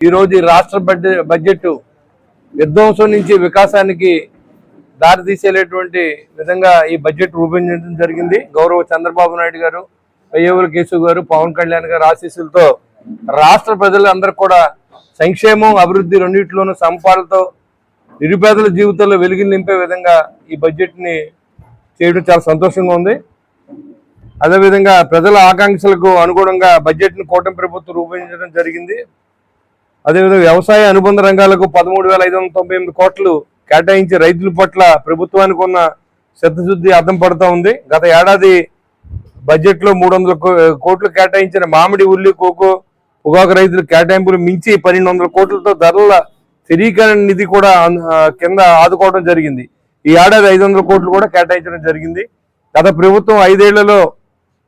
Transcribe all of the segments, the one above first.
ఈరోజు ఈ రాష్ట్ర బడ్జెట్ బడ్జెట్ విధ్వంసం నుంచి వికాసానికి దారి తీసేటువంటి విధంగా ఈ బడ్జెట్ రూపొందించడం జరిగింది. గౌరవ చంద్రబాబు నాయుడు గారు పయ్యవుల కేసు గారు పవన్ కళ్యాణ్ గారు ఆశీస్సులతో రాష్ట్ర ప్రజలందరూ కూడా సంక్షేమం అభివృద్ధి రెండింటిలోనూ సంపాలతో నిరుపేదల జీవితంలో వెలుగులు నింపే విధంగా ఈ బడ్జెట్ని చేయడం చాలా సంతోషంగా ఉంది. అదేవిధంగా ప్రజల ఆకాంక్షలకు అనుగుణంగా బడ్జెట్ను కూటమి ప్రభుత్వం రూపొందించడం జరిగింది. అదేవిధంగా వ్యవసాయ అనుబంధ రంగాలకు పదమూడు వేల ఐదు వందల తొంభై ఎనిమిది కోట్లు కేటాయించి రైతుల పట్ల ప్రభుత్వానికి ఉన్న శ్రద్ధశుద్ధి అర్థం పడుతూ ఉంది. గత ఏడాది బడ్జెట్లో మూడు వందల కోట్లు కేటాయించిన మామిడి ఉల్లి కోకో పొగాకు రైతులు కేటాయింపులు మించి పన్నెండు వందల కోట్లతో ధరల స్థిరీకరణ నిధి కూడా కింద ఆదుకోవడం జరిగింది. ఈ ఏడాది ఐదు వందల కోట్లు కూడా కేటాయించడం జరిగింది. గత ప్రభుత్వం ఐదేళ్ళలో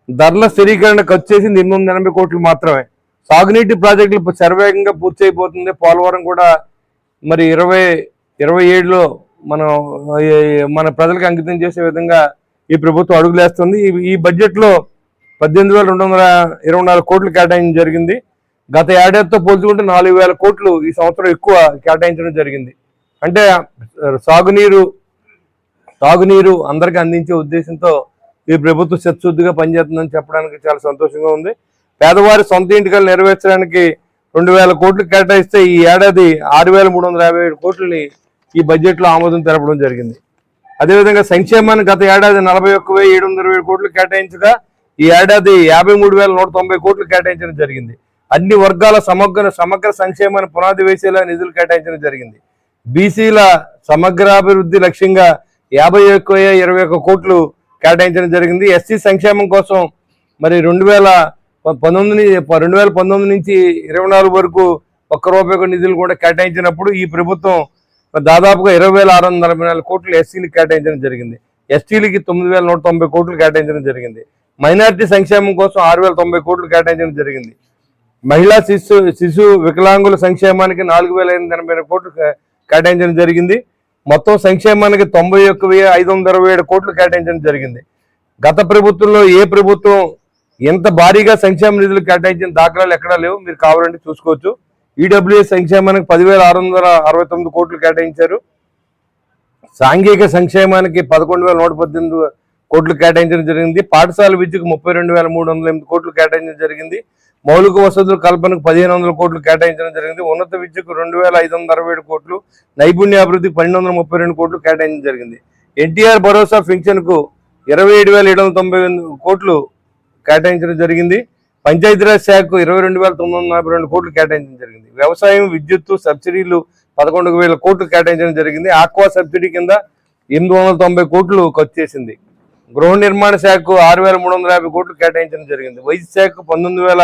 ధరల స్థిరీకరణ ఖర్చు చేసింది ఎనిమిది వందల ఎనభై కోట్లు మాత్రమే. సాగునీటి ప్రాజెక్టులు శరవేగంగా పూర్తి అయిపోతుంది పోలవరం కూడా మరి ఇరవై ఇరవై ఏడులో మనం మన ప్రజలకు అంకితం చేసే విధంగా ఈ ప్రభుత్వం అడుగులేస్తుంది. ఈ- ఈ పద్దెనిమిది వేల రెండు వందల ఇరవై నాలుగు కోట్లు కేటాయించడం జరిగింది. గత ఏడాదితో పోల్చుకుంటే నాలుగు వేల కోట్లు ఈ సంవత్సరం ఎక్కువ కేటాయించడం జరిగింది. అంటే సాగునీరు తాగునీరు అందరికీ అందించే ఉద్దేశంతో ఈ ప్రభుత్వం సత్శుద్ధిగా పనిచేస్తుందని చెప్పడానికి చాలా సంతోషంగా ఉంది. పేదవారి సొంత ఇంటికలు నెరవేర్చడానికి రెండు వేల కోట్లు కేటాయిస్తే ఈ ఏడాది ఆరు వేల మూడు వందల యాభై ఏడు కోట్లని ఈ బడ్జెట్లో ఆమోదం తెలపడం జరిగింది. అదేవిధంగా సంక్షేమాన్ని గత ఏడాది నలభై ఒక్క వెయ్యి ఏడు వందల ఏడు కోట్లు కేటాయించగా ఈ ఏడాది యాభై మూడు వేల నూట తొంభై కోట్లు కేటాయించడం జరిగింది. అన్ని వర్గాల సమగ్ర సమగ్ర సంక్షేమాన్ని పునాది వేసేలా నిధులు కేటాయించడం జరిగింది. బీసీల సమగ్రాభివృద్ధి లక్ష్యంగా యాభై ఒక్క ఇరవై ఒక్క కోట్లు కేటాయించడం జరిగింది. ఎస్సీ సంక్షేమం కోసం మరి రెండు వేల పంతొమ్మిది రెండు వేల పంతొమ్మిది నుంచి ఇరవై నాలుగు వరకు ఒక్క రూపాయి నిధులు కూడా కేటాయించినప్పుడు ఈ ప్రభుత్వం దాదాపుగా ఇరవై వేల ఆరు వందల నలభై నాలుగు కోట్లు ఎస్సీలకు కేటాయించడం జరిగింది. ఎస్టీలకి తొమ్మిది వేల నూట తొంభై కోట్లు కేటాయించడం జరిగింది. మైనారిటీ సంక్షేమం కోసం ఆరు వేల తొంభై కోట్లు కేటాయించడం జరిగింది. మహిళా శిశు శిశు వికలాంగుల సంక్షేమానికి నాలుగు వేల ఎనిమిది ఎనభై కోట్లు కేటాయించడం జరిగింది. మొత్తం సంక్షేమానికి తొంభై ఒక్క వెయ్యి ఐదు వందల ఇరవై ఏడు కోట్లు కేటాయించడం జరిగింది. గత ప్రభుత్వంలో ఏ ప్రభుత్వం ఎంత భారీగా సంక్షేమ నిధులు కేటాయించిన దాఖలాలు ఎక్కడా లేవు. మీరు కావాలంటే చూసుకోవచ్చు. ఈడబ్ల్యూఎస్ సంక్షేమానికి పదివేల ఆరు వందల అరవై తొమ్మిది కోట్లు కేటాయించారు. సాంఘిక సంక్షేమానికి పదకొండు వేల నూట పద్దెనిమిది కోట్లు కేటాయించడం జరిగింది. పాఠశాల విద్యకు ముప్పై రెండు వేల మూడు వందల ఎనిమిది కోట్లు కేటాయించడం జరిగింది. మౌలిక వసతుల కల్పనకు పదిహేను వందల కోట్లు కేటాయించడం జరిగింది. ఉన్నత విద్యకు రెండు వేల ఐదు వందల అరవై ఏడు కోట్లు నైపుణ్య అభివృద్ధికి పన్నెండు వందల ముప్పై రెండు కోట్లు కేటాయించడం జరిగింది. ఎన్టీఆర్ భరోసా పింఛన్కు ఇరవై ఏడు వేల ఏడు వందల తొంభై ఎనిమిది కోట్లు కేటాయించడం జరిగింది. పంచాయతీరాజ్ శాఖకు ఇరవై రెండు వేల తొమ్మిది వందల నలభై రెండు కోట్లు కేటాయించడం జరిగింది. వ్యవసాయం విద్యుత్తు సబ్సిడీలు పదకొండు వేల కోట్లు కేటాయించడం జరిగింది. ఆక్వా సబ్సిడీ కింద ఎనిమిది వందల తొంభై కోట్లు ఖర్చు చేసింది. గృహ నిర్మాణ శాఖకు ఆరు వేల మూడు వందల యాభై కోట్లు కేటాయించడం జరిగింది. వైద్య శాఖకు పంతొమ్మిది వేల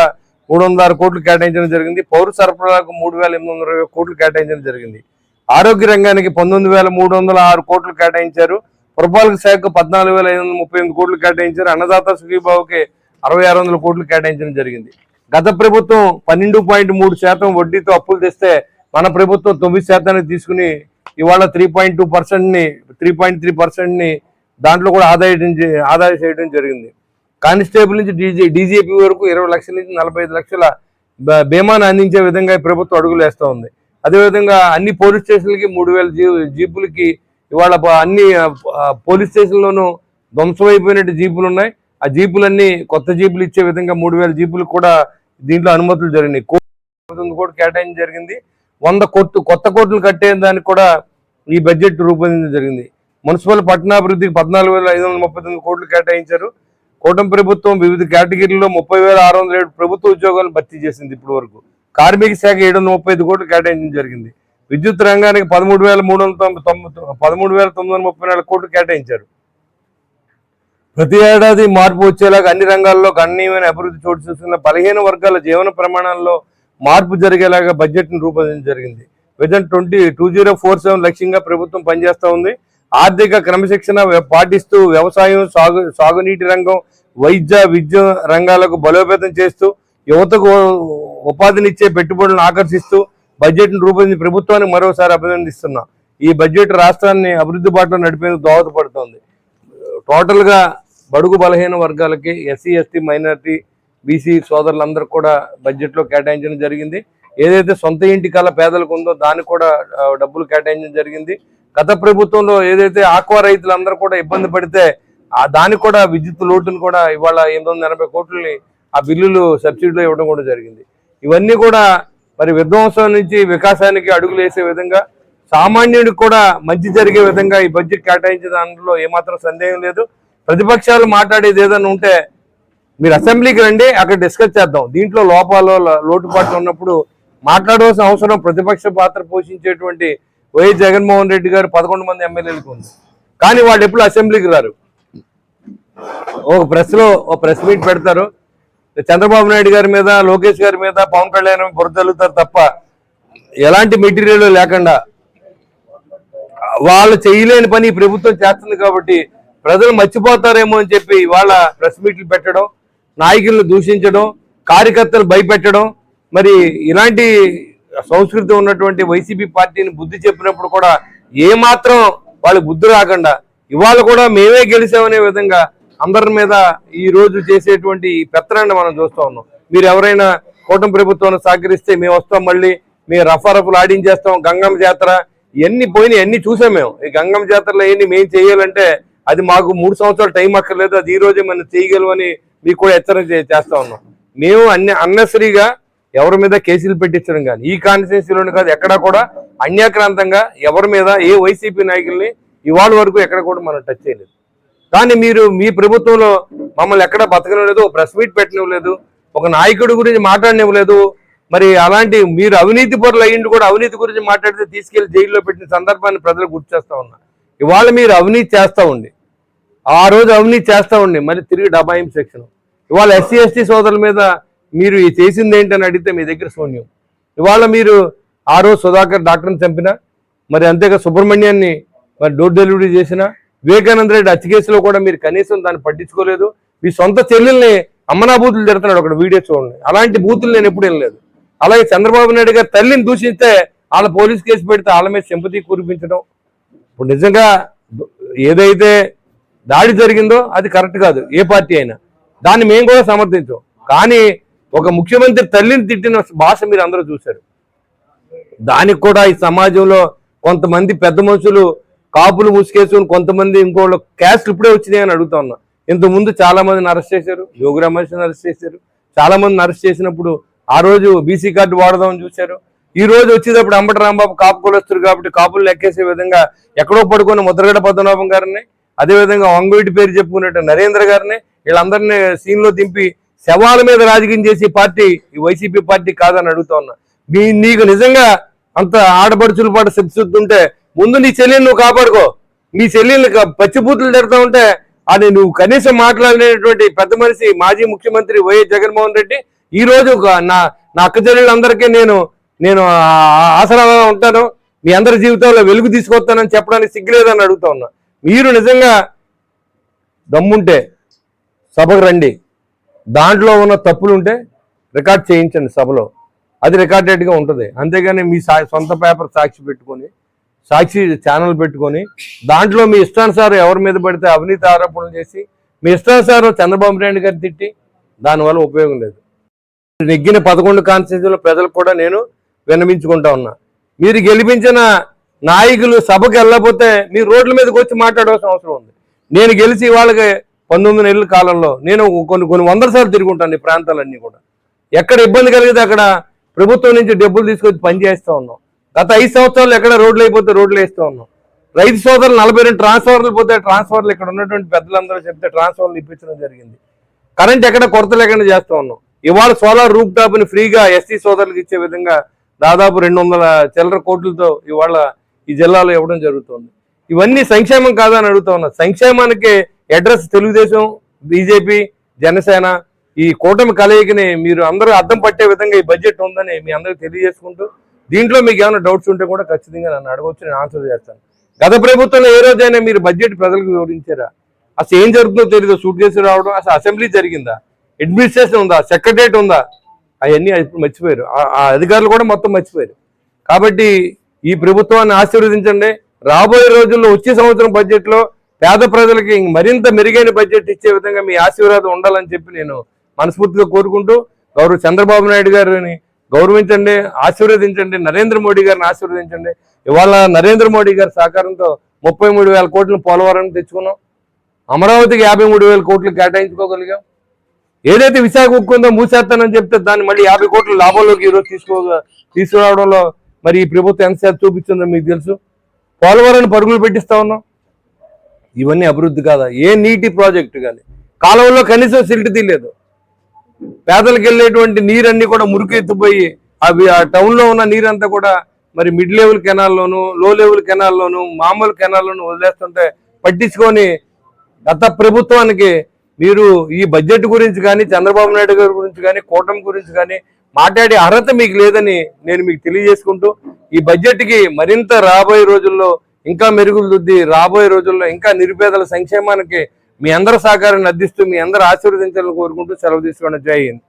మూడు వందల ఆరు కోట్లు కేటాయించడం జరిగింది. పౌర సరఫరాకు మూడు వేల ఎనిమిది వందల ఇరవై కోట్లు కేటాయించడం జరిగింది. ఆరోగ్య రంగానికి పంతొమ్మిది వేల మూడు వందల ఆరు కోట్లు కేటాయించారు. పురపాలక శాఖకు పద్నాలుగు వేల ఐదు వందల ముప్పై ఎనిమిది కోట్లు కేటాయించారు. అన్నదాత సుఖీబాబుకి అరవై ఆరు వందల కోట్లు కేటాయించడం జరిగింది. గత ప్రభుత్వం పన్నెండు పాయింట్ మూడు శాతం వడ్డీతో అప్పులు తెస్తే మన ప్రభుత్వం తొమ్మిది శాతానికి తీసుకుని ఇవాళ త్రీ పాయింట్ టూ పర్సెంట్ని త్రీ పాయింట్ త్రీ పర్సెంట్ని దాంట్లో కూడా ఆదాయం చే- ఆదాయం చేయడం జరిగింది. కానిస్టేబుల్ నుంచి డీజీ డీజీపీ వరకు ఇరవై లక్షల నుంచి నలభై ఐదు లక్షల బ- బీమాను అందించే విధంగా ఈ ప్రభుత్వం అడుగులు వేస్తూ ఉంది. అదేవిధంగా అన్ని పోలీస్ స్టేషన్లకి మూడు వేల జీ జీపులకి ఇవాళ అన్ని పోలీస్ స్టేషన్లోనూ ధ్వంసమైపోయినట్టు జీపులు ఉన్నాయి ఆ జీపులన్నీ కొత్త జీపులు ఇచ్చే విధంగా మూడు వేల జీపులు కూడా దీంట్లో అనుమతులు జరిగినాయి. కోర్టు కూడా కేటాయించడం జరిగింది. వంద కోట్లు కొత్త కోట్లు కట్టే దానికి కూడా ఈ బడ్జెట్ రూపొందించడం జరిగింది. మున్సిపల్ పట్టణాభివృద్ధికి పద్నాలుగు వేల ఐదు వందల ముప్పై తొమ్మిది కోట్లు కేటాయించారు. కూటమి ప్రభుత్వం వివిధ కేటగిరీల్లో ముప్పై వేల ఆరు వందల ఏడు ప్రభుత్వ ఉద్యోగాలు భర్తీ చేసింది ఇప్పటి వరకు. కార్మిక శాఖ ఏడు వందల ముప్పై ఐదు కోట్లు కేటాయించడం జరిగింది. విద్యుత్ రంగానికి పదమూడు వేల మూడు వందల తొంభై తొమ్మిది పదమూడు వేల తొమ్మిది వందల ముప్పై నాలుగు కోట్లు కేటాయించారు. ప్రతి ఏడాది మార్పు వచ్చేలాగా అన్ని రంగాల్లో గణనీయమైన అభివృద్ధి చోటు చేసుకున్న బలహీన వర్గాల జీవన ప్రమాణాల్లో మార్పు జరిగేలాగా బడ్జెట్ను రూపొందించడం జరిగింది. Vision twenty two zero four seven లక్ష్యంగా ప్రభుత్వం పనిచేస్తూ ఉంది. ఆర్థిక క్రమశిక్షణ పాటిస్తూ వ్యవసాయం సాగు సాగునీటి రంగం వైద్య విద్య రంగాలకు బలోపేతం చేస్తూ యువతకు ఉపాధినిచ్చే పెట్టుబడులను ఆకర్షిస్తూ బడ్జెట్ను రూపొందించి ప్రభుత్వానికి మరోసారి అభినందిస్తున్నా. ఈ బడ్జెట్ రాష్ట్రాన్ని అభివృద్ధి బాటలో నడిపేందుకు దోహదపడుతోంది. టోటల్గా బడుగు బలహీన వర్గాలకి ఎస్సీ ఎస్టీ మైనారిటీ బీసీ సోదరులందరూ కూడా బడ్జెట్లో కేటాయించడం జరిగింది. ఏదైతే సొంత ఇంటి కళ పేదలకు ఉందో దానికి కూడా డబ్బులు కేటాయించడం జరిగింది. గత ప్రభుత్వంలో ఏదైతే ఆక్వా రైతులందరూ కూడా ఇబ్బంది పడితే ఆ దానికి కూడా విద్యుత్ లోటును కూడా ఇవాళ ఎనిమిది వందల ఎనభై కోట్లని ఆ బిల్లులు సబ్సిడీలో ఇవ్వడం కూడా జరిగింది. ఇవన్నీ కూడా మరి విధ్వంసం నుంచి వికాసానికి అడుగులు వేసే విధంగా సామాన్యుడికి కూడా మంచి జరిగే విధంగా ఈ బడ్జెట్ కేటాయించే దాంట్లో ఏమాత్రం సందేహం లేదు. ప్రతిపక్షాలు మాట్లాడేది ఏదైనా ఉంటే మీరు అసెంబ్లీకి రండి అక్కడ డిస్కస్ చేద్దాం. దీంట్లో లోపాలు లోటుపాట్లు ఉన్నప్పుడు మాట్లాడవలసిన అవసరం ప్రతిపక్ష పాత్ర పోషించేటువంటి వైఎస్ జగన్మోహన్ రెడ్డి గారు పదకొండు మంది ఎమ్మెల్యేలకు ఉంది. కానీ వాళ్ళు ఎప్పుడు అసెంబ్లీకి రారు. ఒక ప్రెస్లో ఒక ప్రెస్ మీట్ పెడతారు. చంద్రబాబు నాయుడు గారి మీద లోకేష్ గారి మీద పవన్ కళ్యాణ్ బురదలుగుతారు తప్ప ఎలాంటి మెటీరియల్ లేకుండా వాళ్ళు చేయలేని పని ప్రభుత్వం చేస్తుంది కాబట్టి ప్రజలు మర్చిపోతారేమో అని చెప్పి ఇవాళ ప్రెస్ మీట్లు పెట్టడం నాయకులను దూషించడం కార్యకర్తలు భయపెట్టడం మరి ఇలాంటి సంస్కృతి ఉన్నటువంటి వైసీపీ పార్టీని బుద్ధి చెప్పినప్పుడు కూడా ఏమాత్రం వాళ్ళకి బుద్ధి రాకుండా ఇవాళ కూడా మేమే గెలిచామనే విధంగా అందరి మీద ఈ రోజు చేసేటువంటి పెత్తనాన్ని మనం చూస్తా ఉన్నాం. మీరు ఎవరైనా కూటమి ప్రభుత్వాన్ని సహకరిస్తే మేము వస్తాం మళ్ళీ మేము రఫారఫులు ఆడించేస్తాం గంగమ్మ జాతర ఇవన్నీ పోయినాయి అన్ని చూసాం మేము. ఈ గంగమ్మ జాతరలో ఎన్ని మేము చేయాలంటే అది మాకు మూడు సంవత్సరాలు టైం అక్కర్లేదు అది ఈ రోజే మనం చేయగలమని మీకు కూడా హెచ్చరిక చేస్తా ఉన్నాం. మేము అన్ని అన్నసరిగా ఎవరి మీద కేసులు పెట్టించడం కానీ ఈ కాన్స్టిట్యూన్సీలోనే కాదు ఎక్కడా కూడా అన్యాక్రాంతంగా ఎవరి మీద ఏ వైసీపీ నాయకుల్ని ఇవాళ వరకు ఎక్కడ కూడా మనం టచ్ చేయలేదు. కానీ మీరు మీ ప్రభుత్వంలో మమ్మల్ని ఎక్కడ బతకనివ్వలేదు ఒక ప్రెస్ మీట్ పెట్టనివ్వలేదు ఒక నాయకుడి గురించి మాట్లాడనివ్వలేదు మరి అలాంటి మీరు అవినీతి పరులు అయ్యిండి కూడా అవినీతి గురించి మాట్లాడితే తీసుకెళ్ళి జైల్లో పెట్టిన సందర్భాన్ని ప్రజలు గుర్తు చేస్తా ఉన్నా. ఇవాళ మీరు అవినీతి చేస్తూ ఉండి ఆ రోజు అవినీతి చేస్తా ఉండి. మళ్ళీ తిరిగి డబాయింపు సెక్షన్. ఇవాళ ఎస్సీ ఎస్టీ సోదరుల మీద మీరు ఈ చేసింది ఏంటని అడిగితే మీ దగ్గర శూన్యం. ఇవాళ మీరు ఆ రోజు సుధాకర్ డాక్టర్ని చంపిన మరి అంతేగా సుబ్రహ్మణ్యాన్ని మరి డోర్ డెలివరీ చేసిన వివేకానంద రెడ్డి హత్య కేసులో కూడా మీరు కనీసం దాన్ని పట్టించుకోలేదు. మీ సొంత చెల్లెల్ని అమ్మనా బూతులు తిడుతున్నాడు ఒక వీడియో చూడండి. అలాంటి బూతులు నేను ఎప్పుడు వెళ్ళలేదు అలాగే చంద్రబాబు నాయుడు గారు తల్లిని దూషిస్తే వాళ్ళ పోలీస్ కేసు పెడితే వాళ్ళ మీద సింపతి కురిపించడం. ఇప్పుడు నిజంగా ఏదైతే దాడి జరిగిందో అది కరెక్ట్ కాదు. ఏ పార్టీ అయినా. దాన్ని మేము కూడా సమర్థించాం. కానీ ఒక ముఖ్యమంత్రి తల్లిని తిట్టిన భాష మీరు అందరూ చూశారు. దానికి కూడా ఈ సమాజంలో కొంతమంది పెద్ద మనుషులు కాపులు ముసుకేసుకుని కొంతమంది ఇంకోళ్ళు క్యాస్ట్లు ఇప్పుడే వచ్చినాయి అని అడుగుతా ఉన్నా. ఇంతకుముందు చాలా మందిని అరెస్ట్ చేశారు. యోగి రమేష్ని అరెస్ట్ చేశారు. చాలా మందిని అరెస్ట్ చేసినప్పుడు ఆ రోజు బీసీ కార్డు వాడదామని చూశారు. ఈ రోజు వచ్చేటప్పుడు అంబటి రాంబాబు కాపు కులస్తుడు కాబట్టి కాపులు లెక్కేసే విధంగా ఎక్కడో పడుకున్న ముద్రగడ పద్మనాభం గారిని అదేవిధంగా వంగవీటి పేరు చెప్పుకున్నట్టు నరేంద్ర గారిని వీళ్ళందరినీ సీన్లో దింపి శవాల మీద రాజకీయం చేసే పార్టీ ఈ వైసీపీ పార్టీ కాదని అడుగుతా ఉన్నా. మీ నీకు నిజంగా అంత ఆడపడుచుల పాటు శిక్షిస్తుంటే ముందు నీ చెల్లెని నువ్వు కాపాడుకో. నీ చెల్లెల్ని క- పచ్చిబూతులు తిడతా ఉంటే అది నువ్వు కనీసం మాట్లాడలేనటువంటి పెద్ద మనిషి మాజీ ముఖ్యమంత్రి వైఎస్ జగన్మోహన్ రెడ్డి ఈ రోజు ఒక- నా నా అక్క చెల్లెళ్ళందరికీ నేను నేను ఆసరాగా ఉంటాను. మీ అందరి జీవితంలో వెలుగు తీసుకొస్తానని చెప్పడానికి సిగ్గులేదని అడుగుతా ఉన్నా. మీరు నిజంగా దమ్ముంటే సభకు రండి. దాంట్లో ఉన్న తప్పులుంటే రికార్డ్ చేయించండి సభలో. అది రికార్డెడ్గా ఉంటుంది. అంతేగాని మీ సా సొంత పేపర్ సాక్షి పెట్టుకొని సాక్షి ఛానల్ పెట్టుకొని దాంట్లో మీ ఇష్టానుసారం ఎవరి మీద పడితే అవినీతి ఆరోపణలు చేసి మీ ఇష్టానుసారం చంద్రబాబు నాయుడు గారు తిట్టి దానివల్ల ఉపయోగం లేదు. నెగ్గిన పదకొండు కాన్స్టిట్యూన్సీల ప్రజలకు కూడా నేను విన్నవించుకుంటా ఉన్నా. మీరు గెలిపించిన నాయకులు సభకు వెళ్ళకపోతే మీరు రోడ్ల మీదకి వచ్చి మాట్లాడవలసిన అవసరం ఉంది. నేను గెలిచి వాళ్ళకి పంతొమ్మిది నెలల కాలంలో నేను కొన్ని కొన్ని వందల సార్లు తిరుగుంటాను ఈ ప్రాంతాలన్నీ కూడా. ఎక్కడ ఇబ్బంది కలిగితే అక్కడ ప్రభుత్వం నుంచి డబ్బులు తీసుకొచ్చి పనిచేస్తూ ఉన్నాం. గత ఐదు సంవత్సరాలు ఎక్కడ రోడ్లు అయిపోతే రోడ్లు వేస్తూ ఉన్నాం. రైతు సోదరులు నలభై రెండు ట్రాన్స్ఫర్లు పోతే ట్రాన్స్ఫర్లు ఇక్కడ ఉన్నటువంటి పెద్దలందరూ చెప్తే ట్రాన్స్ఫర్లు ఇప్పించడం జరిగింది. కరెంట్ ఎక్కడ కొరత లేకుండా చేస్తూ ఉన్నాం. ఇవాళ సోలార్ రూప్ టాప్ని ఫ్రీగా ఎస్టీ సోదరులకు ఇచ్చే విధంగా దాదాపు రెండు వందల చిల్లర కోట్లతో ఇవాళ ఈ జిల్లాలో ఇవ్వడం జరుగుతుంది. ఇవన్నీ సంక్షేమం కాదని అడుగుతా ఉన్నా. సంక్షేమానికి అడ్రస్ తెలుగుదేశం బీజేపీ జనసేన ఈ కూటమి కలయికని మీరు అందరూ అర్థం పట్టే విధంగా ఈ బడ్జెట్ ఉందని మీ అందరికీ తెలియజేసుకుంటూ దీంట్లో మీకు ఏమైనా డౌట్స్ ఉంటే కూడా ఖచ్చితంగా నన్ను అడగవచ్చు నేను ఆన్సర్ చేస్తాను. గత ప్రభుత్వంలో ఏ రోజైనా మీరు బడ్జెట్ ప్రజలకు వివరించారా? అసలు ఏం జరుగుతుందో తెలియదు సూట్ కేసు రావడం అసలు అసెంబ్లీ జరిగిందా? అడ్మినిస్ట్రేషన్ ఉందా? సెక్రటరేట్ ఉందా? అవన్నీ ఇప్పుడు మర్చిపోయారు. ఆ అధికారులు కూడా మొత్తం మర్చిపోయారు. కాబట్టి ఈ ప్రభుత్వాన్ని ఆశీర్వదించండి. రాబోయే రోజుల్లో వచ్చే సంవత్సరం బడ్జెట్లో పేద ప్రజలకి మరింత మెరుగైన బడ్జెట్ ఇచ్చే విధంగా మీ ఆశీర్వాదం ఉండాలని చెప్పి నేను మనస్ఫూర్తిగా కోరుకుంటూ గౌరవ చంద్రబాబు నాయుడు గారిని గౌరవించండి ఆశీర్వదించండి నరేంద్ర మోడీ గారిని ఆశీర్వదించండి. ఇవాళ నరేంద్ర మోడీ గారి సహకారంతో ముప్పై మూడు వేల కోట్లు పోలవరం తెచ్చుకున్నాం. అమరావతికి యాభై మూడు వేల కోట్లు కేటాయించుకోగలిగాం. ఏదైతే విశాఖ ఉక్కుందో మూసేస్తానని చెప్తే దాన్ని మళ్ళీ యాభై కోట్లు లాభంలోకి ఈరోజు తీసుకో తీసుకురావడంలో మరి ఈ ప్రభుత్వం ఎంత చూపించిందో మీకు తెలుసు? పోలవరాన్ని పరుగులు పెట్టిస్తా ఉన్నాం. ఇవన్నీ అభివృద్ధి కాదా? ఏ నీటి ప్రాజెక్టు కానీ. కాలువలో కనీసం సిల్ట్ తీయలేదు. పేదలకు వెళ్ళేటువంటి నీరన్నీ కూడా మురికెత్తిపోయి అవి ఆ టౌన్లో ఉన్న నీరంతా కూడా మరి మిడ్ లెవెల్ కెనాల్లోను లో లెవెల్ కెనాల్లోను మామూలు కెనాల్లోను వదిలేస్తుంటే పట్టించుకొని గత ప్రభుత్వానికి మీరు ఈ బడ్జెట్ గురించి కానీ చంద్రబాబు నాయుడు గారి గురించి కానీ కూటమి గురించి కానీ మాట్లాడే అర్హత మీకు లేదని నేను మీకు తెలియజేసుకుంటూ ఈ బడ్జెట్కి మరింత రాబోయే రోజుల్లో ఇంకా మెరుగులు దిద్ది రాబోయే రోజుల్లో ఇంకా నిరుపేదల సంక్షేమానికి మీ అందరి సహకారాన్ని అందిస్తూ మీ అందరూ ఆశీర్వదించాలని కోరుకుంటూ సెలవు తీసుకోండి జై హింద్.